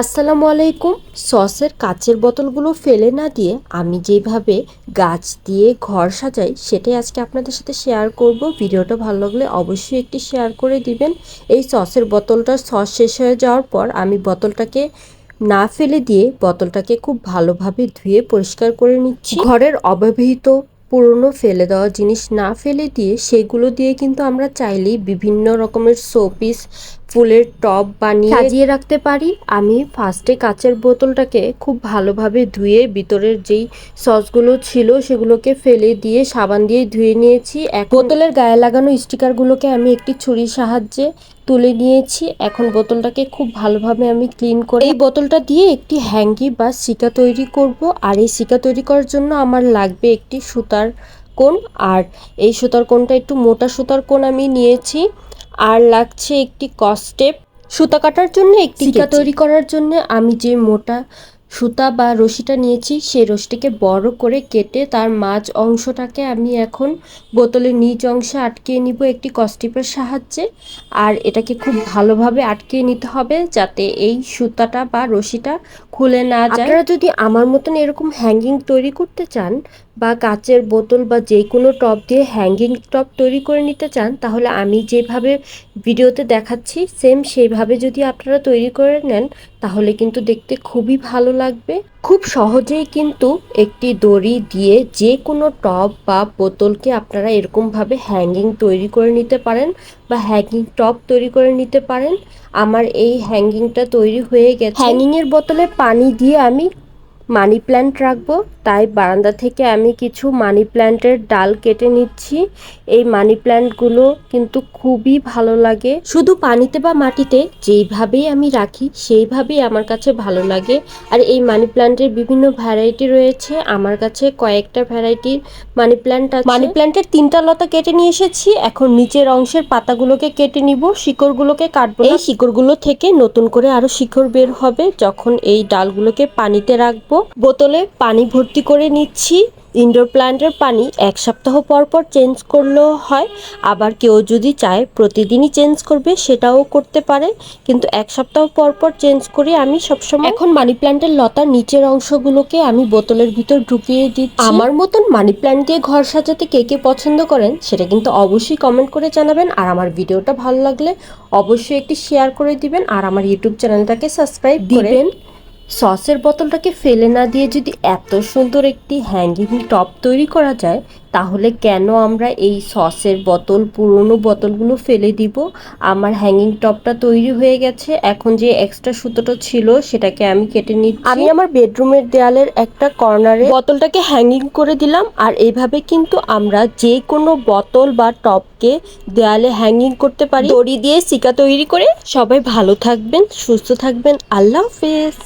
আসসালামু আলাইকুম। সসের কাচের বোতলগুলো ফেলে না দিয়ে আমি যেভাবে গাছ দিয়ে ঘর সাজাই, সেটাই আজকে আপনাদের সাথে শেয়ার করব। ভিডিওটা ভালো লাগলে অবশ্যই একটি শেয়ার করে দিবেন। এই সসের বোতলটা সস শেষ হয়ে যাওয়ার পর আমি বোতলটাকে না ফেলে দিয়ে বোতলটাকে খুব ভালোভাবে ধুয়ে পরিষ্কার করে নিচ্ছি। ঘরের অব্যবহৃত পুরনো ফেলে দেওয়া জিনিস না ফেলে দিয়ে সেগুলো দিয়ে কিন্তু আমরা চাইলেই বিভিন্ন রকমের শোপিস, ফুলের টব বানিয়ে সাজিয়ে রাখতে পারি। আমি ফার্স্টে কাচের বোতলটাকে খুব ভালোভাবে ধুয়ে ভিতরের যেই সসগুলো ছিল সেগুলোকে ফেলে দিয়ে সাবান দিয়ে ধুয়ে নিয়েছি। এক বোতলের গায়ে লাগানো স্টিকারগুলোকে আমি একটি ছুরির সাহায্যে তুলে নিয়েছি। এখন বোতলটাকে খুব ভালোভাবে আমি ক্লিন করে এই বোতলটা দিয়ে একটি হ্যাঙ্গি বা শিকা তৈরি করব। আর এই শিকা তৈরি করার জন্য আমার লাগবে একটি সুতার কোন আর এই সুতার কোনটা একটু মোটা সুতার কোন আমি নিয়েছি। আর লাগছে একটি কস্টেপ। সুতা কাটার জন্য একটি শিকা তৈরি করার জন্য আমি যে মোটা সুতা বা রশিটা নিয়েছি, সেই রশিটাকে বড় করে কেটে তার মাঝ অংশটাকে আমি এখন বোতলের নিচ অংশে আটকিয়ে নিব একটি কস্টিপের সাহায্যে। আর এটাকে খুব ভালোভাবে আটকিয়ে নিতে হবে যাতে এই সুতাটা বা রশিটা খুলে না যায়। আপনারা যদি আমার মতন এরকম হ্যাঙ্গিং তৈরি করতে চান বা কাচের বোতল বা যে কোনো টপ দিয়ে হ্যাঙ্গিং টপ তৈরি করে নিতে চান, তাহলে আমি যেভাবে ভিডিওতে দেখাচ্ছি সেম সেইভাবে যদি আপনারা তৈরি করে নেন, তাহলে কিন্তু দেখতে খুবই ভালো লাগবে। খুব সহজেই কিন্তু একটি দড়ি দিয়ে যে কোনো টপ বা বোতলকে আপনারা এরকমভাবে হ্যাঙ্গিং তৈরি করে নিতে পারেন বা হ্যাঙ্গিং টপ তৈরি করে নিতে পারেন। আমার এই হ্যাঙ্গিংটা তৈরি হয়ে গেছে। হ্যাঙ্গিংয়ের বোতলে পানি দিয়ে আমি মানি প্ল্যান্ট রাখব। তাই বারান্দা থেকে আমি কিছু মানি প্ল্যান্টের ডাল কেটে নিচ্ছি। এই মানি প্ল্যান্টগুলো কিন্তু খুবই ভালো লাগে। শুধু পানিতে বা মাটিতে যেইভাবেই আমি রাখি সেইভাবেই আমার কাছে ভালো লাগে। আর এই মানি প্ল্যান্টের বিভিন্ন ভ্যারাইটি রয়েছে। আমার কাছে কয়েকটা ভ্যারাইটির মানি প্ল্যান্ট আছে। মানি প্ল্যান্টের তিনটা লতা কেটে নিয়ে এসেছি। এখন নিচের অংশের পাতাগুলোকে কেটে নিব শিকড়গুলোকে কাটবো এই শিকড়গুলো থেকে নতুন করে আরও শিকড় বের হবে যখন এই ডালগুলোকে পানিতে রাখব। বোতলে পানি ভর্তি করে নিচ্ছি। ইনডোর প্ল্যান্টের পানি এক সপ্তাহ পর পর চেঞ্জ করলেও হয়। আবার কেউ যদি চায় প্রতিদিনই চেঞ্জ করবে সেটাও করতে পারে। কিন্তু এক সপ্তাহ পর পর চেঞ্জ করে আমি সবসময় এখন মানি প্ল্যান্টের লতার নিচের অংশগুলোকে আমি বোতলের ভিতর ঢুকিয়ে দিচ্ছি। আমার মতন মানি প্ল্যান্ট দিয়ে ঘর সাজাতে কে কে পছন্দ করেন সেটা কিন্তু অবশ্যই কমেন্ট করে জানাবেন। আর আমার ভিডিওটা ভালো লাগলে অবশ্যই একটি শেয়ার করে দিবেন। আর আমার ইউটিউব চ্যানেলটাকে সাবস্ক্রাইব দিবেন। সসের বোতলটাকে ফেলে না দিয়ে যদি এত সুন্দর একটি হ্যাঙ্গিং টপ তৈরি করা যায়, তাহলে কেন আমরা এই সসের বোতল, পুরনো বোতলগুলো ফেলে দিব? আমার হ্যাঙ্গিং টপটা তৈরি হয়ে গেছে, এখন যে এক্সট্রা সুতোটা ছিল সেটাকে আমি কেটে নিচ্ছি। আমি আমার বেডরুমের দেয়ালের একটা কর্নারে বোতলটাকে হ্যাঙ্গিং করে দিলাম, আর এইভাবে কিন্তু আমরা যে কোনো বোতল বা টপকে দেয়ালে হ্যাঙ্গিং করতে পারি। দড়ি দিয়ে সিকা তৈরি করে সবাই ভালো থাকবেন, সুস্থ থাকবেন। আল্লাহ হাফেজ।